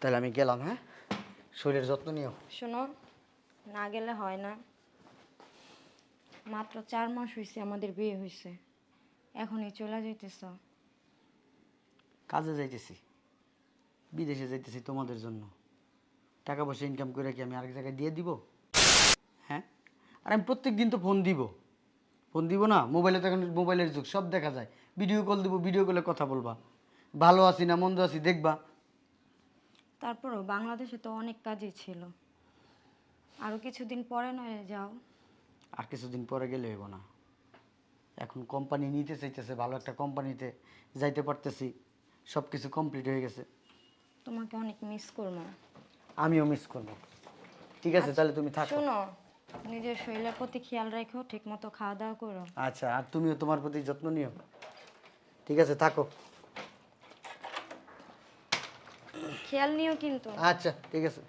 তাহলে আমি গেলাম হ্যাঁ? শরীরের যত্ন নিও। শোনো না গেলে হয় না। মাত্র চার মাস হয়েছে আমাদের বিয়ে হয়েছে এখনই চলে যাইতেছ। কাজে যাইতেছি। বিদেশে যাইতেছি তোমাদের জন্য। টাকা পয়সা ইনকাম করে কি আমি আরেক জায়গায় দিয়ে দিব? হ্যাঁ? আর আমি প্রত্যেক দিন তো ফোন দিব। ফোন দিব না? মোবাইলে তো এখন মোবাইলের যুগ সব দেখা যায়। ভিডিও কল দিব ভিডিও কলে কথা বলবা। ভালো আছি না মন্দ আছি দেখবা। তারপরও বাংলাদেশে তো অনেক কাজই ছিল। আরও কিছুদিন পরে নয় যাও। আর কিছুদিন পরে গেলে হইব না। এখন কোম্পানি নিতে চাইতেছে ভালো একটা কোম্পানিতে যাইতে পারতেছি। সব কিছু কমপ্লিট হয়ে গেছে। তোমাকে অনেক মিস করব। আমিও মিস করব। ঠিক আছে তাহলে তুমি থাকো। শোনো নিজের শরীরের প্রতি খেয়াল রেখো ঠিক মতো খাওয়া দাওয়া করো। আচ্ছা আর তুমিও তোমার প্রতি যত্ন নিও। ঠিক আছে থাকো। খেয়াল নিও কিন্তু। আচ্ছা ঠিক আছে।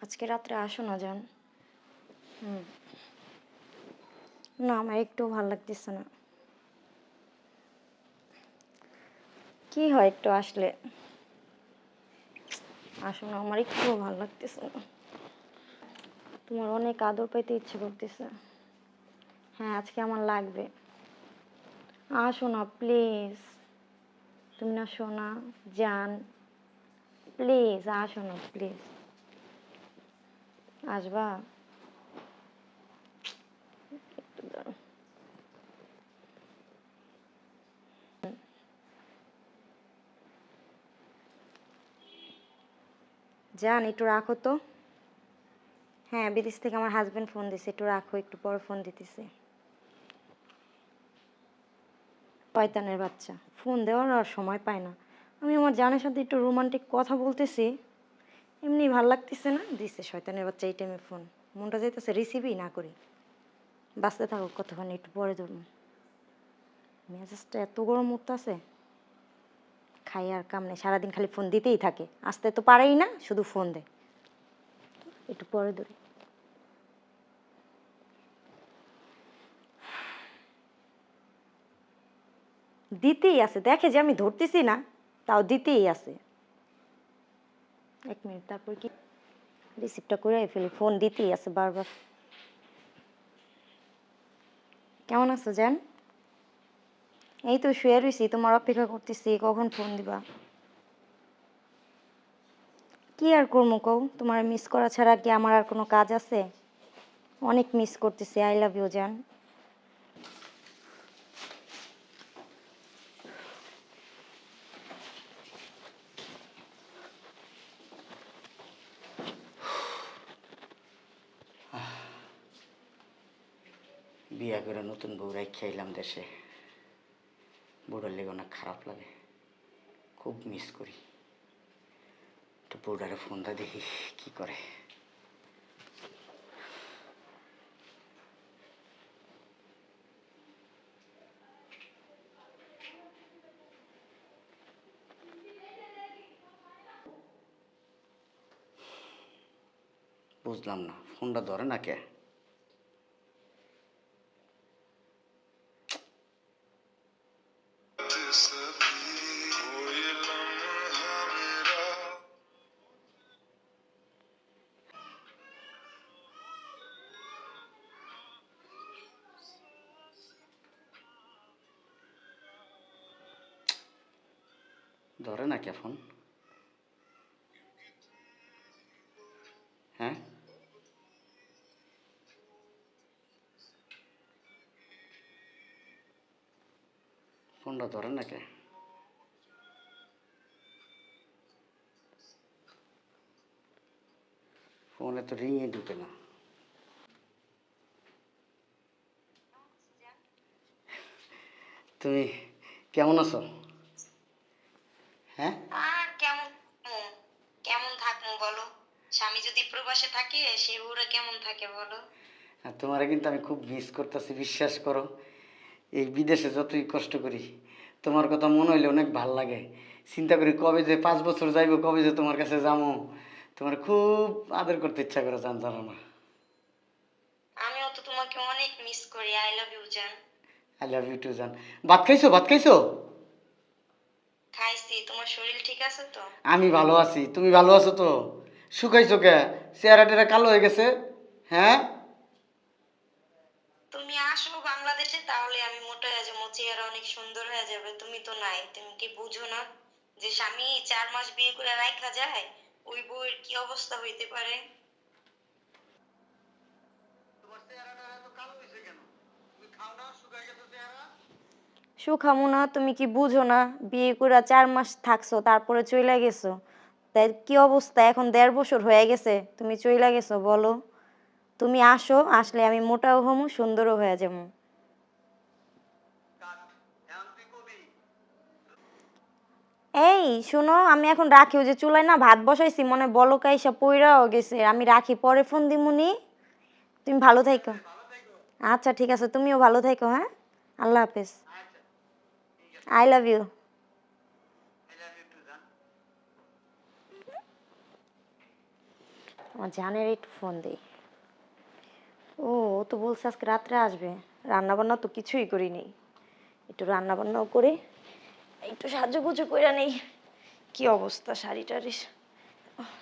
আজকে রাত্রে আসো না যান হুম। না আমার একটু ভালো লাগতেছে না। কি হয় একটু আসলে? আসো না আমার একটু ভালো লাগতেছে না। তোমার অনেক আদর পাইতে ইচ্ছে করতেছে। হ্যাঁ আজকে আমার লাগবে। আসো না প্লিজ তুমি না শোনা যান প্লিজ আসো না প্লিজ আসবা। যান একটু রাখো তো। হ্যাঁ বিদেশ থেকে আমার হাজবেন্ড ফোন দিছে, একটু রাখো, একটু পরে ফোন দিতেছে। পয়তানের বাচ্চা। ফোন দেওয়ার আর সময় পায় না। আমি আমার জানের সাথে একটু রোমান্টিক কথা বলতেছি। এমনি ভালো লাগতেছে না? দিছে শয়তানের বাচ্চা এই টাইমে ফোন মনটা যাইতেছে রিসিভই না করি। বাঁচতে থাকো কতক্ষণ একটু পরে ধরুন। মেজাজটা এত গরম উঠতেছে। খাই আর কাম নেই। সারাদিন খালি ফোন দিতেই থাকে। আসতে তো পারেই না, শুধু ফোন দেয়। একটু পরে ধরি। দিতেই আছে। দেখে যে আমি ধরতেছি না, তাও দিতেই আছে। এক মিনিট, তারপর কি? রিসিভটা করে ফেলি, ফোন দিতেই আছে বারবার। কেমন আছো, জান? এই তো শুয়ে রয়েছি তোমার অপেক্ষা করতেছি, কখন ফোন দিবা? কি আর করব কৌ তোমার মিস করা ছাড়া কি আমার আর কোনো কাজ আছে? অনেক মিস করতেছি আই লাভ ইউ জান। বিয়া করে নতুন বউ রাখি দেশে। বউটার লেগে অনেক খারাপ লাগে। খুব মিস করি। তো বউটারে ফোনটা দেখি কি করে। বুঝলাম না ফোনটা ধরে না কে? ধরে না কে ফোন? হ্যাঁ? ফোনটা ধরে না কে? ফোনে তো রিংয়ে ঢুকে না। তুমি কেমন আছো? হ্যাঁ? আর কেমন কেমন থাকব বলো? স্বামী যদি প্রবাসে থাকে সে ওরা কেমন থাকে বলো? তোমারে কিন্তু আমি খুব মিস করতেছি বিশ্বাস করো। এই বিদেশে যতই কষ্ট করি তোমার কথা মনে হইলে অনেক ভালো লাগে। চিন্তা করি কবে যে পাঁচ বছর যাইবো কবে যে তোমার কাছে যাব তোমার খুব আদর করতে ইচ্ছা করে জান জানো না আমিও তো তোমাকে তোমাকে অনেক মিস করি আই লাভ ইউ জান। আই লাভ ইউ টু জান। ভাত খাইছো ভাত খাইছো? খাইছি তোমার শরীর ঠিক আছে তো? আমি ভালো আছি তুমি ভালো আছো তো? শুকাইছো কে? চেহারা টেরা কালো হয়ে গেছে? হ্যাঁ? তুমি আসো বাংলাদেশে তাহলে আমি মোটা হয়ে যাব চেহারা অনেক সুন্দর হয়ে যাবে তুমি তো নাই তুমি কি বুঝো না? যে স্বামী চার মাস বিয়ে করে রাখা যায় ওই বউয়ের কি অবস্থা হইতে পারে? তোমার চেহারাটা এত কালো হয়েছে কেন? তুমি খাও না শুকাই গেছে চেহারা? সুখামু না তুমি কি বুঝো না? বিয়ে করে চার মাস থাকছো, তারপরে চইলা গেছো। তাই কি অবস্থা? এখন দেড় বছর হয়ে গেছে, তুমি চইলা গেছো, বলো। তুমি আসো, আসলে আমি মোটাও হমু, সুন্দরও হয়ে যাব। এই, শোনো, আমি এখন রাখি, ওই যে চুলায় না ভাত বসাইছি, মনে বলকা এসব পইরাও গেছে। আমি রাখি, পরে ফোন দিমুনি তুমি ভালো থাইকো। আচ্ছা ঠিক আছে, তুমিও ভালো থাইকো হ্যাঁ? আল্লাহ হাফেজ। আই লাভ ইউ আমার জানের একটু ফোন দিই। ও ও তো বলছে আজকে রাত্রে আসবে। রান্না বান্না তো কিছুই করি নেই একটু রান্না বান্নাও করে একটু সাহায্য গুজো করে নেই। কি অবস্থা শাড়ি আহ,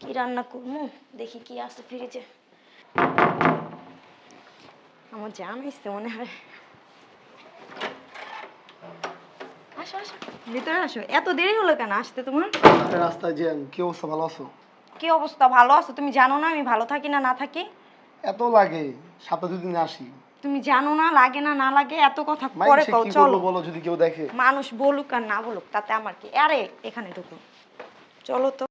কি রান্না করব? দেখি কি আছে ফ্রিজে আমার জান আসছে মনে হয়। আসো আসো। ভিতরে আসো। এত দেরি হলো কেন আসতে তোমার? রাস্তায় কি অবস্থা ভালো আছো? কি অবস্থা? ভালো আছো? তুমি জানো না আমি ভালো থাকি না না থাকি? এত লাগে দুদিন আসি। তুমি জানো না লাগে না না লাগে? এত কথা পরে কও চলো। বলো যদি কেউ দেখে। মানুষ বলুক আর না বলুক তাতে আমার কি? আরে এখানে ঢুকো। চলো তো।